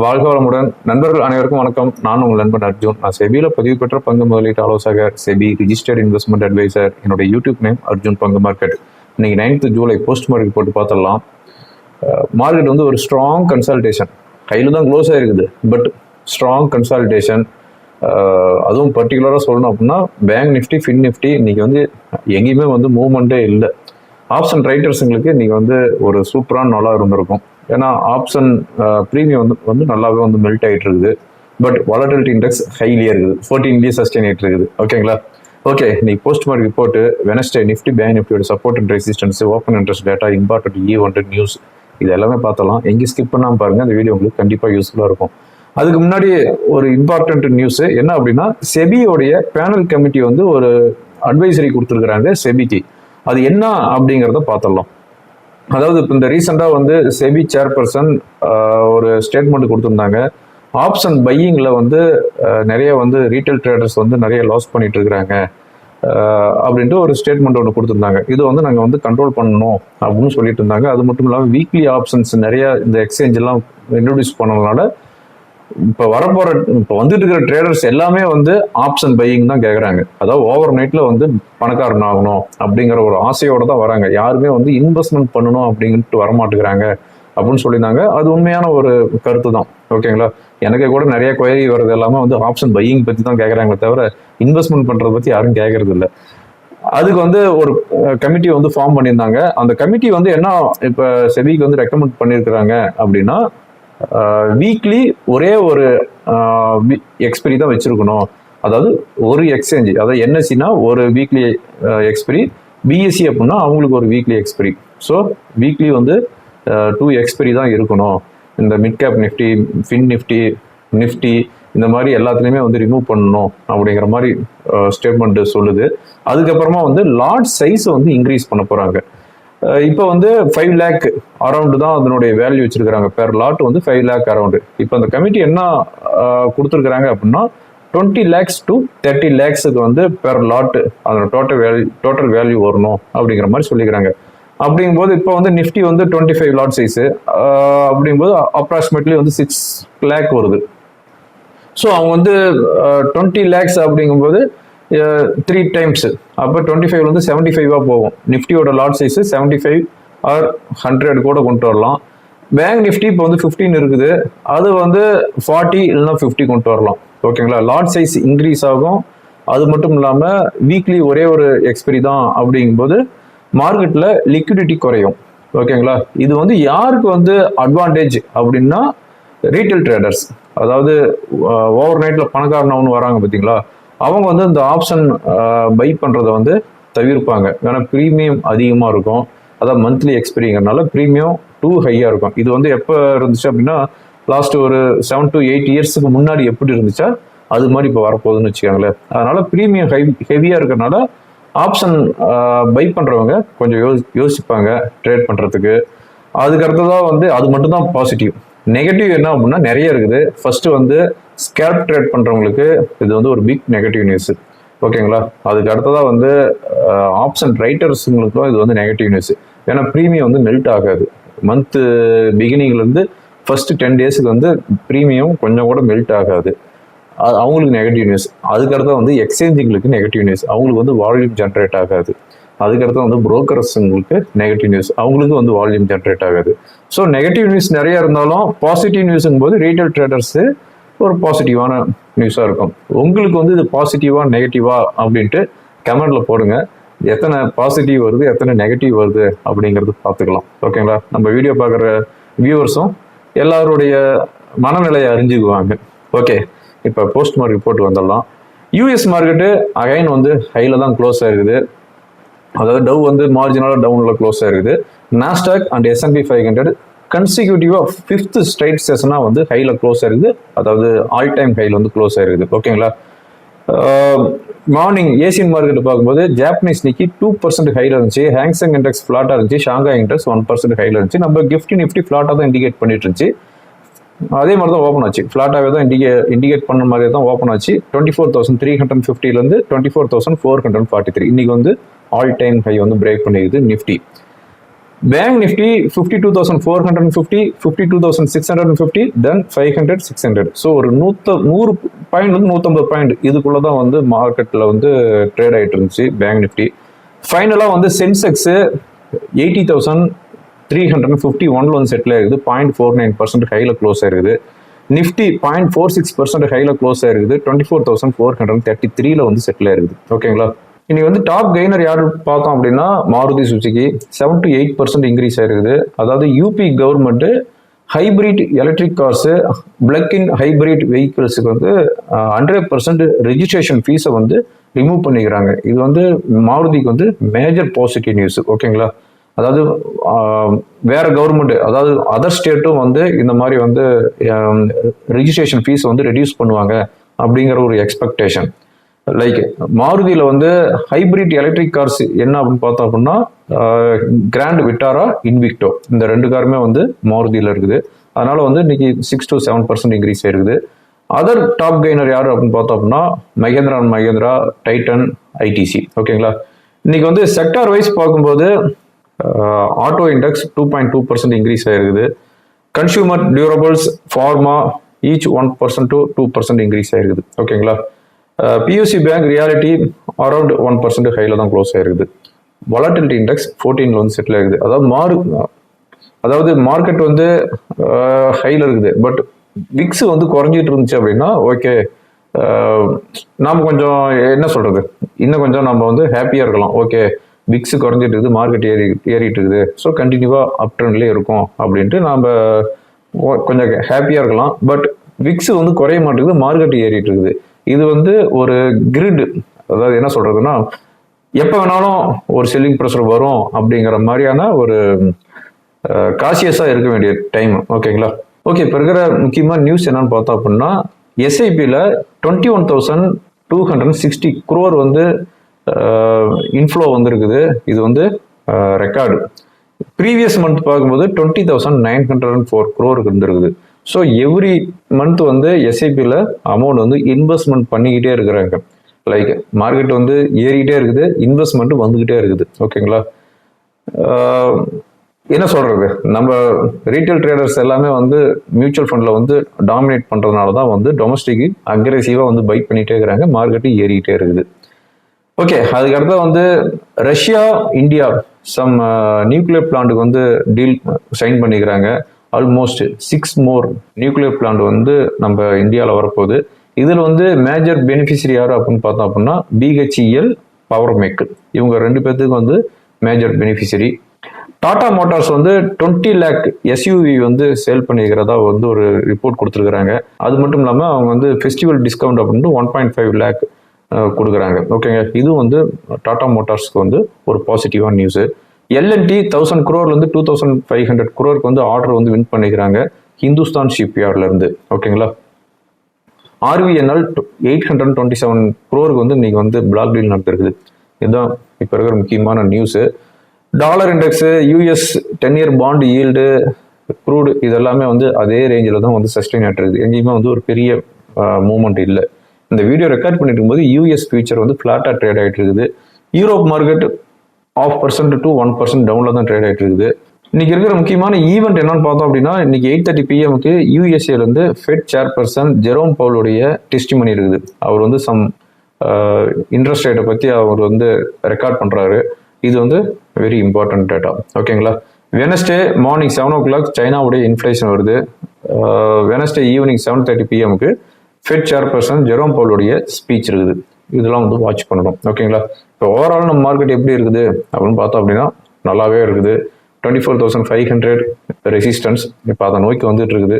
வாழ்க வளமுடன். நண்பர்கள் அனைவருக்கும் வணக்கம். நான் உங்கள் நண்பன் அர்ஜுன். நான் செபியில பதிவு பெற்ற பங்கு முதலீட்டு ஆலோசகர் செபி ரிஜிஸ்டர்ட் இன்வெஸ்ட்மெண்ட் அட்வைசர் என்னுடைய யூடியூப் நேம் அர்ஜுன் பங்கு மார்க்கெட் இன்னைக்கு நைன்த் ஜூலை போஸ்ட் மார்க்கெட் போட்டு பார்த்துடலாம். மார்க்கெட் வந்து ஒரு ஸ்ட்ராங் கன்சல்டேஷன் கையில் தான் க்ளோஸ் ஆயிருக்குது. பட் ஸ்ட்ராங் கன்சல்டேஷன் அதுவும் பர்டிகுலராக சொல்லணும் அப்படின்னா பேங்க் நிஃப்டி ஃபின் நிஃப்டி இன்னைக்கு வந்து எங்கேயுமே வந்து மூவ்மெண்ட்டே இல்லை. ஆப்ஷன் ரைட்டர்ஸுங்களுக்கு இன்னைக்கு வந்து ஒரு சூப்பரான நாளாக இருந்திருக்கும். ஏன்னா ஆப்ஷன் ப்ரீமியம் வந்து வந்து நல்லாவே வந்து மெல்ட் ஆகிட்டு இருக்குது பட் வாலட்டிலிட்டி இண்டெக்ஸ் ஹைலியாக இருக்குது. ஃபோர்டீன்லேயே சஸ்டெயின் ஆகிட்டு இருக்குது ஓகேங்களா ஓகே நீ post market report Wednesday Nifty bank நிஃப்டியோட support and resistance open interest data important event news இது எல்லாமே பார்த்தலாம் எங்கேயும் ஸ்கிப் பண்ணாமல் பாருங்கள் அந்த வீடியோ உங்களுக்கு கண்டிப்பாக யூஸ்ஃபுல்லாக இருக்கும். அதுக்கு முன்னாடி ஒரு இம்பார்ட்டன்ட் நியூஸ் என்ன அப்படின்னா செபியோடைய பேனல் கமிட்டி வந்து ஒரு அட்வைசரி கொடுத்துருக்குறாங்க செபிக்கு. அது என்ன அப்படிங்கிறத பார்த்துடலாம். அதாவது இப்போ இந்த ரீசெண்டாக வந்து செபி சேர்பர்சன் ஒரு ஸ்டேட்மெண்ட் கொடுத்துருந்தாங்க. ஆப்ஷன் பையிங்கில் வந்து நிறைய வந்து ரீட்டைல் ட்ரேடர்ஸ் வந்து நிறைய லாஸ் பண்ணிட்டு இருக்கிறாங்க அப்படின்ட்டு ஒரு ஸ்டேட்மெண்ட் ஒன்று கொடுத்துருந்தாங்க. இது வந்து நாங்கள் வந்து கண்ட்ரோல் பண்ணணும் அப்படின்னு சொல்லிட்டு இருந்தாங்க அது மட்டும் இல்லாமல் வீக்லி ஆப்ஷன்ஸ் நிறைய இந்த எக்ஸ்சேஞ்செல்லாம் இன்ட்ரடியூஸ் பண்ணதுனால இப்போ வரப்போற இப்போ வந்துட்டு இருக்கிற ட்ரேடர்ஸ் எல்லாமே வந்து ஆப்ஷன் பையிங் தான் கேட்குறாங்க அதாவது ஓவர் நைட்ல வந்து பணக்காரன் ஆகணும் அப்படிங்கிற ஒரு ஆசையோட தான் வராங்க. யாருமே வந்து இன்வெஸ்ட்மெண்ட் பண்ணணும் அப்படின்ட்டு வரமாட்டேங்கிறாங்க அப்படின்னு சொல்லியிருந்தாங்க. அது உண்மையான ஒரு கருத்து தான். ஓகேங்களா? எனக்கு கூட நிறைய கொயரி வர்றது எல்லாமே வந்து ஆப்ஷன் பையிங் பற்றி தான் கேட்குறாங்களே தவிர இன்வெஸ்ட்மெண்ட் பண்ணுறதை பற்றி யாரும் கேட்கறது இல்லை. அதுக்கு வந்து ஒரு கமிட்டி வந்து ஃபார்ம் பண்ணியிருந்தாங்க. அந்த கமிட்டி வந்து என்ன இப்போ செபிக்கு வந்து ரெக்கமெண்ட் பண்ணியிருக்கிறாங்க அப்படின்னா வீக்லி ஒரே ஒரு எக்ஸ்பிரி தான் வச்சுருக்கணும். அதாவது ஒரு எக்ஸ்சேஞ்ச் அதாவது என்எஸ்சினா ஒரு வீக்லி எக்ஸ்பிரி பிஎஸ்சி அப்படின்னா அவங்களுக்கு ஒரு வீக்லி எக்ஸ்பிரி ஸோ வீக்லி வந்து டூ எக்ஸ்பிரி தான் இருக்கணும். இந்த mid cap Nifty fin Nifty Nifty இந்த மாதிரி எல்லாத்துலேயுமே வந்து ரிமூவ் பண்ணணும் அப்படிங்கிற மாதிரி ஸ்டேட்மெண்ட் சொல்லுது. அதுக்கப்புறமா வந்து லார்ட் சைஸ் வந்து இன்க்ரீஸ் பண்ண போகிறாங்க இப்போ வந்து ஃபைவ் லேக் அரௌண்டு தான் அதனுடைய வேல்யூ வச்சிருக்கிறாங்க. பெர் லாட் வந்து ஃபைவ் லேக் அரௌண்டு இப்போ அந்த கமிட்டி என்ன கொடுத்துருக்குறாங்க அப்படின்னா டுவெண்ட்டி லேக்ஸ் டு தேர்ட்டி லேக்ஸுக்கு வந்து பெர் லாட் அதோட டோட்டல் வேல்யூ டோட்டல் வேல்யூ வரணும் அப்படிங்கிற மாதிரி சொல்லிக்கிறாங்க. அப்படிங்கும்போது இப்போ வந்து நிஃப்டி வந்து டுவெண்ட்டி ஃபைவ் லாட் சைஸு அப்படிங்கும்போது அப்ராக்சிமேட்லி வந்து சிக்ஸ் லேக் வருது. ஸோ அவங்க வந்து டுவெண்ட்டி லேக்ஸ் அப்படிங்கும்போது த்ரீ டைம்ஸ் அப்போ டுவெண்ட்டி ஃபைவ் வந்து செவன்ட்டி ஃபைவாக போகும். நிஃப்டியோட lot size seventy five or hundred கூட கொண்டு வரலாம். பேங்க் நிஃப்டி இப்போ வந்து ஃபிஃப்டின் இருக்குது. அது வந்து ஃபார்ட்டி இல்லைன்னா ஃபிஃப்டி கொண்டு வரலாம். ஓகேங்களா லாட் சைஸ் இன்க்ரீஸ் ஆகும். அது மட்டும் இல்லாமல் வீக்லி ஒரே ஒரு எக்ஸ்பிரி தான் அப்படிங்கும்போது மார்க்கெட்டில் லிக்விடிட்டி குறையும். ஓகேங்களா இது வந்து யாருக்கு வந்து அட்வான்டேஜ் அப்படின்னா ரீட்டைல் ட்ரேடர்ஸ் அதாவது ஓவர் நைட்டில் பணக்காரனவனு வராங்க பார்த்தீங்களா அவங்க வந்து இந்த ஆப்ஷன் பை பண்ணுறத வந்து தவிர்ப்பாங்க. ஏன்னா ப்ரீமியம் அதிகமாக இருக்கும். அதான் மந்த்லி எக்ஸ்பீரியங்கிறனால ப்ரீமியம் டூ ஹையாக இருக்கும். இது வந்து எப்போ இருந்துச்சு அப்படின்னா லாஸ்ட் ஒரு செவன் டு எயிட் இயர்ஸுக்கு முன்னாடி எப்படி இருந்துச்சா அது மாதிரி இப்போ வரப்போகுதுன்னு வச்சுக்கோங்களேன். அதனால ப்ரீமியம் ஹை ஹெவியாக இருக்கிறனால ஆப்ஷன் பை பண்ணுறவங்க கொஞ்சம் யோசி யோசிப்பாங்க ட்ரேட் பண்ணுறதுக்கு அதுக்கு அடுத்ததாக வந்து அது மட்டும்தான் பாசிட்டிவ் நெகட்டிவ் என்ன அப்படின்னா நிறைய இருக்குது. ஃபர்ஸ்ட் வந்து ஸ்கேப் ட்ரேட் பண்ணுறவங்களுக்கு இது வந்து ஒரு பிக் நெகட்டிவ் நியூஸ் ஓகேங்களா? அதுக்கு அடுத்ததாக வந்து ஆப்ஷன் ரைட்டர்ஸுங்களுக்கும் இது வந்து நெகட்டிவ் நியூஸ் ஏன்னா ப்ரீமியம் வந்து மெல்ட் ஆகாது. மந்த்து பிகினிங்லேருந்து ஃபஸ்ட்டு டென் டேஸுக்கு வந்து ப்ரீமியம் கொஞ்சம் கூட மெல்ட் ஆகாது. அது அவங்களுக்கு நெகட்டிவ் நியூஸ் அதுக்கடுத்த வந்து எக்ஸ்சேஞ்சுங்களுக்கு நெகட்டிவ் நியூஸ் அவங்களுக்கு வந்து வால்யூம் ஜென்ரேட் ஆகாது. அதுக்கடுத்து வந்து புரோக்கர்ஸுங்களுக்கு நெகட்டிவ் நியூஸ் அவங்களுக்கு வந்து வால்யூம் ஜென்ரேட் ஆகாது. ஸோ நெகட்டிவ் நியூஸ் நிறைய இருந்தாலும் பாசிட்டிவ் நியூஸுங்கும் போது ரீட்டைல் ட்ரேடர்ஸு ஒரு பாசிட்டிவான நியூஸாக இருக்கும். உங்களுக்கு வந்து இது பாசிட்டிவா நெகட்டிவா அப்படின்ட்டு கமெண்டில் போடுங்க. எத்தனை பாசிட்டிவ் வருது எத்தனை நெகட்டிவ் வருது அப்படிங்கிறது பார்த்துக்கலாம். ஓகேங்களா நம்ம வீடியோ பார்க்குற வியூவர்ஸும் எல்லாருடைய மனநிலையை அறிஞ்சுக்குவாங்க. ஓகே இப்போ போஸ்ட் மார்க்கெட் போட்டு வந்துடலாம். யூஎஸ் மார்க்கெட்டு அகைன் வந்து ஹையில் தான் க்ளோஸ் ஆகுது. அதாவது டவ் வந்து மார்ஜினலாக டவுனில் க்ளோஸ் ஆயிருக்குது. Nasdaq and S and P five hundred கன்சிக்யூட்டிவாக fifth straight செஷனாக வந்து ஹையில் க்ளோஸ் ஆயிருக்குது. அதாவது ஆல் டைம் ஹையில் வந்து க்ளோஸ் ஆயிருக்குது. ஓகேங்களா மார்னிங் ஏசியன் மார்க்கெட் பார்க்கும்போது ஜாப்பனீஸ் நிக்கி டூ பர்சன்ட் ஹையில் இருந்துச்சு. ஹேங்ஸங் இண்டெக்ஸ் ஃப்ளாட்டாக இருந்துச்சு. ஷாங்காய் இண்டெக்ஸ் ஒன் பர்சன்ட் ஹையில் இருந்துச்சு. நம்ம கிஃப்டி நிஃப்டி ஃப்ளாட்டாக தான் இண்டிகேட் பண்ணிட்டு இருந்துச்சு. அதே மாதிரி தான் ஓப்பன் ஆச்சு. ஃப்ளாட்டாகவே தான் இண்டிகே இண்டிகேட் பண்ண மாதிரி தான் ஓப்பன் ஆச்சு. Twenty four thousand three hundred ஃபிஃப்டிலேருந்து twenty four thousand four hundred forty three இன்றைக்கி வந்து ஆல் டைம் ஹை வந்து பிரேக் பண்ணிடுது Nifty bank Nifty fifty two thousand four hundred fifty fifty two thousand six hundred fifty then five hundred six hundred so ஒரு நூத்த நூறு point வந்து நூற்றம்பது point இதுக்குள்ளே தான் வந்து மார்க்கெட்டில் வந்து ட்ரேட் ஆகிட்டு இருந்துச்சு பேங்க் நிஃப்டி ஃபைனலாக வந்து Sensex eighty thousand three hundred fifty ஒன்ல வந்து செட்டில் ஆகுது பாயிண்ட் ஃபோர் நைன் பர்சன்ட் ஹையில் க்ளோஸ் ஆயிருக்குது. Nifty point four six percent ஹையில் க்ளோஸ் ஆயிருக்குது. Twenty four thousand four hundred thirty த்ரீல வந்து செட்டில் ஆயிருக்குது. ஓகேங்களா இன்னைக்கு வந்து டாப் கெய்னர் யார் பார்த்தோம் அப்படின்னா Maruti Suzuki. Seven to eight percent increase ஆயிருக்குது. அதாவது UP government hybrid electric cars plug in hybrid வெஹிக்கிள்ஸுக்கு வந்து ஹண்ட்ரட் பர்சன்ட் ரெஜிஸ்ட்ரேஷன் ஃபீஸை வந்து ரிமூவ் பண்ணிக்கிறாங்க. இது வந்து மாருதிக்கு வந்து மேஜர் பாசிட்டிவ் நியூஸ் ஓகேங்களா? அதாவது வேற கவர்மெண்ட் அதாவது அதர் ஸ்டேட்டும் வந்து இந்த மாதிரி வந்து ரிஜிஸ்ட்ரேஷன் ஃபீஸ் வந்து ரெடியூஸ் பண்ணுவாங்க அப்படிங்கிற ஒரு எக்ஸ்பெக்டேஷன் லைக் மாருதியில் வந்து ஹைபிரிட் எலக்ட்ரிக் கார்ஸ் என்ன அப்படின்னு பார்த்தோம் அப்படின்னா கிராண்ட் விட்டாரா இன்விக்டோ இந்த ரெண்டு காருமே வந்து மாருதியில் இருக்குது. அதனால வந்து இன்னைக்கு six to seven percent increase ஆயிருக்குது. அதர் டாப் கெய்னர் யார் அப்படின்னு பார்த்தோம் அப்படின்னா Mahindra and Mahindra Titan ITC ஓகேங்களா? இன்னைக்கு வந்து செக்டார் வைஸ் பார்க்கும்போது auto index two point two percent increase ஆயிருக்குது. Consumer durables pharma each one percent to two percent increase ஆயிருக்குது. ஓகேங்களா? PSU bank realty around one percent ஹையில் தான் க்ளோஸ் ஆயிருக்குது. வொலட்டிலிட்டி இண்டெக்ஸ் ஃபோர்டீனில் வந்து செட்டில் ஆகுது அதாவது மாறு அதாவது மார்க்கெட் வந்து ஹையில் இருக்குது. பட் விக்ஸ் வந்து குறைஞ்சிட்டு இருந்துச்சு அப்படின்னா ஓகே நாம் கொஞ்சம் என்ன சொல்கிறது இன்னும் கொஞ்சம் நம்ம வந்து ஹாப்பியாக இருக்கலாம். ஓகே விக்ஸ் குறைஞ்சிட்டு இருக்குது மார்க்கெட் ஏறி ஏறிட்டு இருக்குது. ஸோ கண்டினியூவாக அப் ட்ரெண்ட்லேயே இருக்கும் அப்படின்ட்டு நாம் கொஞ்சம் ஹாப்பியாக இருக்கலாம். பட் விக்ஸ் வந்து குறைய மாட்டேங்குது மார்க்கெட் ஏறிட்டு இருக்குது. இது வந்து ஒரு கிரிட் அதாவது என்ன சொல்றதுன்னா எப்போ வேணாலும் ஒரு செல்லிங் ப்ரெஷர் வரும் அப்படிங்கிற மாதிரியான ஒரு காசியஸாக இருக்க வேண்டிய டைம் ஓகேங்களா ஓகே இப்போ இருக்கிற முக்கியமாக நியூஸ் என்னன்னு பார்த்தோம் அப்படின்னா எஸ்ஐபியில் twenty one thousand two hundred sixty crore வந்து இன்ஃப்ளோ வந்திருக்குது. இது வந்து ரெக்கார்டு ப்ரீவியஸ் மந்த் பார்க்கும்போது twenty thousand nine hundred and four குரோருக்கு இருந்திருக்குது ஸோ எவ்ரி மந்த் வந்து எஸ்ஐபியில் அமௌண்ட் வந்து இன்வெஸ்ட்மெண்ட் பண்ணிக்கிட்டே இருக்கிறாங்க. லைக் மார்க்கெட் வந்து ஏறிக்கிட்டே இருக்குது இன்வெஸ்ட்மெண்ட் வந்துக்கிட்டே இருக்குது. ஓகேங்களா என்ன சொல்கிறது நம்ம ரீட்டைல் ட்ரேடர்ஸ் எல்லாமே வந்து மியூச்சுவல் ஃபண்டில் வந்து டாமினேட் பண்ணுறதுனால தான் வந்து டொமஸ்டிக்கு அக்ரெசிவாக வந்து பைக் பண்ணிகிட்டே இருக்கிறாங்க. மார்க்கெட்டு ஏறிக்கிட்டே இருக்குது. ஓகே அதுக்கு வந்து ரஷ்யா இந்தியா சம் நியூக்ளியர் பிளான்ட்டுக்கு வந்து டீல் சைன் பண்ணிக்கிறாங்க. Almost six more nuclear plant வந்து நம்ம இந்தியாவில் வரப்போகுது. இதில் வந்து மேஜர் பெனிஃபிஷரி யார் அப்படின்னு பார்த்தோம் அப்படின்னா பிஹெச்இஎல் பவர் மேக் இவங்க ரெண்டு பேர்த்துக்கு வந்து மேஜர் பெனிஃபிஷரி டாடா மோட்டார்ஸ் வந்து டுவெண்ட்டி லேக் எஸ்யூவி வந்து சேல் பண்ணியிருக்கிறதா வந்து ஒரு ரிப்போர்ட் கொடுத்துருக்குறாங்க. அது மட்டும் இல்லாமல் அவங்க வந்து ஃபெஸ்டிவல் டிஸ்கவுண்ட் அப்படின்ட்டு ஒன் பாயிண்ட் ஃபைவ் லேக் கொடுக்குறாங்க. ஓகேங்க இது வந்து டாடா மோட்டார்ஸ்க்கு வந்து ஒரு பாசிட்டிவான news L and T thousand குரோர்லேருந்து two thousand five hundred குரோருக்கு வந்து ஆர்டர் வந்து வின் பண்ணிக்கிறாங்க ஹிந்துஸ்தான் ஷிப்யார்ட்ல இருந்து. ஓகேங்களா RVNL eight hundred twenty seven குரோருக்கு வந்து இன்னைக்கு வந்து பிளாக் டீல் நடந்திருக்குது. இதுதான் இப்போ இருக்கிற முக்கியமான news dollar index US ten year bond yield crude இதெல்லாமே வந்து அதே ரேஞ்சில் தான் வந்து சஸ்டெயின் ஆகிட்டு இருக்குது. எங்கேயுமே வந்து ஒரு பெரிய மூமெண்ட் இல்லை. இந்த வீடியோ ரெக்கார்ட் பண்ணிட்டு இருக்கும்போது யூஎஸ் ஃபியூச்சர் வந்து ஃப்ளாட்டாக ட்ரேட் ஆகிட்டு இருக்குது. Europe market half percent to one percent டவுனில் தான் ட்ரேட் ஆகிட்டு இருக்குது. இன்னைக்கு இருக்கிற முக்கியமான ஈவெண்ட் என்னன்னு பார்த்தோம் அப்படின்னா இன்னைக்கு எயிட் தேர்ட்டி பிஎம்க்கு யூஎஸ்ஏலேருந்து ஃபெட் சேர்பர்சன் ஜெரோம் பவுலுடைய டெஸ்டிமனி இருக்குது. அவர் வந்து சம் இன்ட்ரெஸ்ட் ரேட்டை பற்றி அவர் வந்து ரெக்கார்ட் பண்ணுறாரு இது வந்து வெரி இம்பார்ட்டன்ட் டேட்டா ஓகேங்களா Wednesday morning seven o'clock சைனாவுடைய இன்ஃப்ளேஷன் வருது. வெனஸ்டே ஈவினிங் செவன் தேர்ட்டி பிஎம்க்கு ஃபெட் சேர்பர்சன் ஜெரோம் பவுலுடைய ஸ்பீச் இருக்குது. இதெல்லாம் வந்து வாட்ச் பண்ணணும். ஓகேங்களா இப்போ ஓவரால் நம்ம மார்க்கெட் எப்படி இருக்குது? அப்படின்னு பார்த்தோம் அப்படின்னா நல்லாவே இருக்குது. Twenty four thousand five hundred resistance இப்போ அதை நோக்கி வந்துட்டு இருக்குது.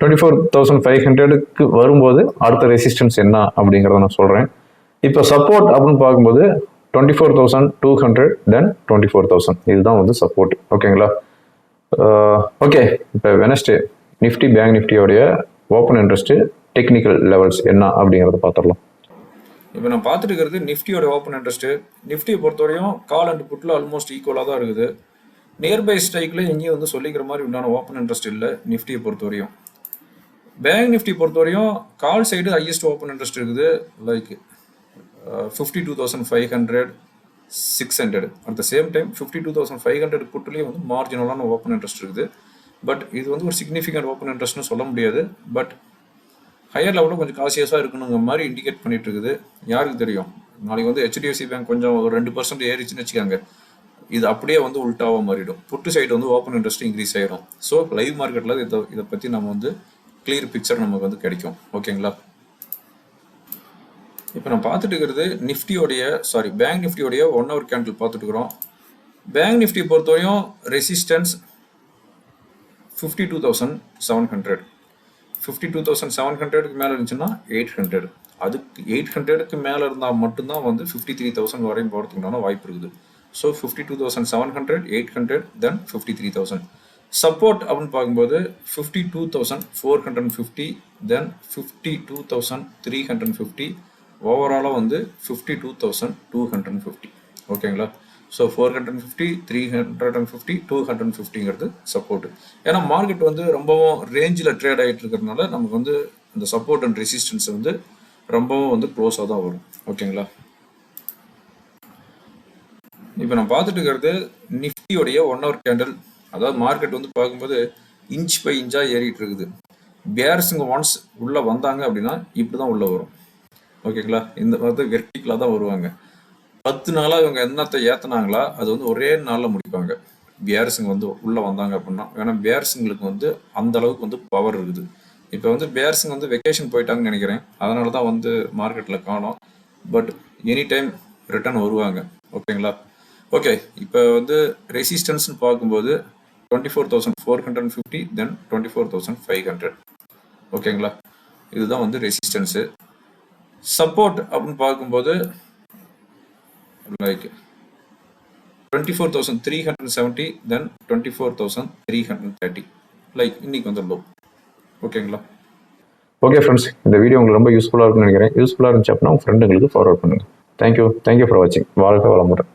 டுவெண்ட்டி ஃபோர் தௌசண்ட் ஃபைவ் ஹண்ட்ரடுக்கு வரும்போது அடுத்த ரெசிஸ்டன்ஸ் என்ன அப்படிங்கிறத நான் சொல்கிறேன் இப்போ சப்போர்ட் அப்படின்னு பார்க்கும்போது twenty four thousand two hundred then twenty four thousand இதுதான் வந்து சப்போர்ட் ஓகேங்களா ஓகே இப்போ வெனஸ்டே நிஃப்டி பேங்க் நிஃப்டியோடைய ஓப்பன் இன்ட்ரெஸ்ட்டு டெக்னிக்கல் லெவல்ஸ் என்ன அப்படிங்கிறத பார்த்துடலாம். இப்போ நான் பார்த்துட்டு இருக்கிறது நிஃப்டியோட ஓப்பன் இன்ட்ரெஸ்ட்டு நிஃப்டியை பொறுத்தவரையும் கால் அண்ட் புட்டில் ஆல்மோஸ்ட் ஈக்குவலாக தான் இருக்குது. நியர்பை ஸ்ட்ரைக்கில் எங்கேயும் வந்து சொல்லிக்கிற மாதிரி உண்டான ஓப்பன் இன்ட்ரெஸ்ட் இல்லை நிஃப்டியை பொறுத்தவரையும். பேங்க் நிஃப்டி பொறுத்தவரையும் call side highest open interest இருக்குது. Like fifty two thousand five hundred six hundred at the same time fifty two thousand five hundred புட்லேயும் வந்து மார்ஜினலான ஓப்பன் இன்ட்ரெஸ்ட் இருக்குது. பட் இது வந்து ஒரு சிக்னிஃபிகண்ட் ஓப்பன் இன்ட்ரெஸ்ட்னு சொல்ல முடியாது. பட் ஹையர் லெவலில் கொஞ்சம் காசியஸாக இருக்கணுங்கிற மாதிரி இண்டிகேட் பண்ணிட்டு இருக்குது யாருக்கு தெரியும்? நாளைக்கு வந்து ஹெச்டிஎஃப்சி பேங்க் கொஞ்சம் ஒரு ரெண்டு பர்சன்ட் ஏறிச்சுன்னு வச்சுக்காங்க. இது அப்படியே வந்து உல்ட்டாவாக மாறிடும். புட்டு சைடு வந்து ஓப்பன் இன்ட்ரெஸ்ட் இன்க்ரீஸ் ஆகிடும் ஸோ லைவ் மார்க்கெட்டில் இதை இதை பற்றி நம்ம வந்து கிளியர் பிக்சர் நமக்கு வந்து கிடைக்கும். ஓகேங்களா இப்போ நம்ம பார்த்துட்டு இருக்கிறது நிஃப்டியோடைய சாரி பேங்க் நிஃப்டியோடைய ஒன் ஹவர் கேண்டில் பார்த்துட்டு இருக்கிறோம். பேங்க் நிஃப்டி பொறுத்தவரையும் resistance fifty two thousand seven hundred fifty two thousand seven ஹண்ட்ரடுக்கு மேலே இருந்துச்சுன்னா எயிட் ஹண்ட்ரட் அதுக்கு எயிட் ஹண்ட்ரடுக்கு மேலே இருந்தால் மட்டும்தான் வந்து ஃபிஃப்டி த்ரீ தௌசண்ட் வரையும் போகிறதுக்குண்டான வாய்ப்பு இருக்குது. So fifty two thousand seven hundred eight hundred then fifty three thousand support அப்படின்னு பார்க்கும்போது fifty two thousand four hundred fifty then fifty two thousand three hundred fifty ஓவராலாக வந்து fifty two thousand two hundred fifty ஓகேங்களா so four hundred and fifty three hundred and fifty two hundred ஃபிஃப்டிங்கிறது support ஏன்னா market வந்து ரொம்பவும் ரேஞ்சில் trade ஆகிட்டு இருக்கிறதுனால நமக்கு வந்து இந்த சப்போர்ட் அண்ட் ரெசிஸ்டன்ஸ் வந்து ரொம்பவும் வந்து க்ளோஸாக தான் வரும். ஓகேங்களா? இப்போ நான் பார்த்துட்டு இருக்கிறது நிஃப்டியோடைய ஒன் ஹவர் கேண்டல் அதாவது மார்க்கெட் வந்து பார்க்கும்போது இன்ச் பை இன்ச்சாக ஏறிட்டு இருக்குது. பேர்ஸுங்க ஒன்ஸ் உள்ளே வந்தாங்க அப்படின்னா இப்படி தான் உள்ளே வரும். ஓகேங்களா? இந்த பார்த்து வெர்டிக்கலாக தான் வருவாங்க. பத்து நாளாக இவங்க என்னத்தை ஏற்றினாங்களா அது வந்து ஒரே நாளில் முடிப்பாங்க. பிஆர்ஸுங்க வந்து உள்ளே வந்தாங்க அப்படின்னா ஏன்னா பிஆர்ஸுங்களுக்கு வந்து அந்த அளவுக்கு வந்து பவர் இருக்குது. இப்போ வந்து பிஆர்ஸுங்க வந்து வெக்கேஷன் போயிட்டாங்கன்னு நினைக்கிறேன். அதனால தான் வந்து மார்க்கெட்டில் காணோம். பட் எனி டைம் ரிட்டர்ன் வருவாங்க. ஓகேங்களா? ஓகே இப்போ வந்து ரெசிஸ்டன்ஸ்னு பார்க்கும்போது twenty four thousand four hundred and fifty then twenty four thousand five hundred ஓகேங்களா? இதுதான் வந்து ரெசிஸ்டன்ஸு சப்போர்ட் அப்படின்னு பார்க்கும்போது like twenty four thousand three hundred seventy then twenty four thousand three hundred thirty like இன்னைக்கு வந்து லோ ஓகேங்களா okay friends இந்த video உங்களுக்கு ரொம்ப யூஸ்ஃபுல்லாக இருக்கும்னு நினைக்கிறேன். யூஸ்ஃபுல்லாக இருந்துச்சு அப்படின்னா உங்கள் ஃப்ரெண்டுங்களுக்கு ஃபார்வர்ட் பண்ணுங்கள் thank you thank you for வாட்சிங் வாழ்க்கை வளமுடன்.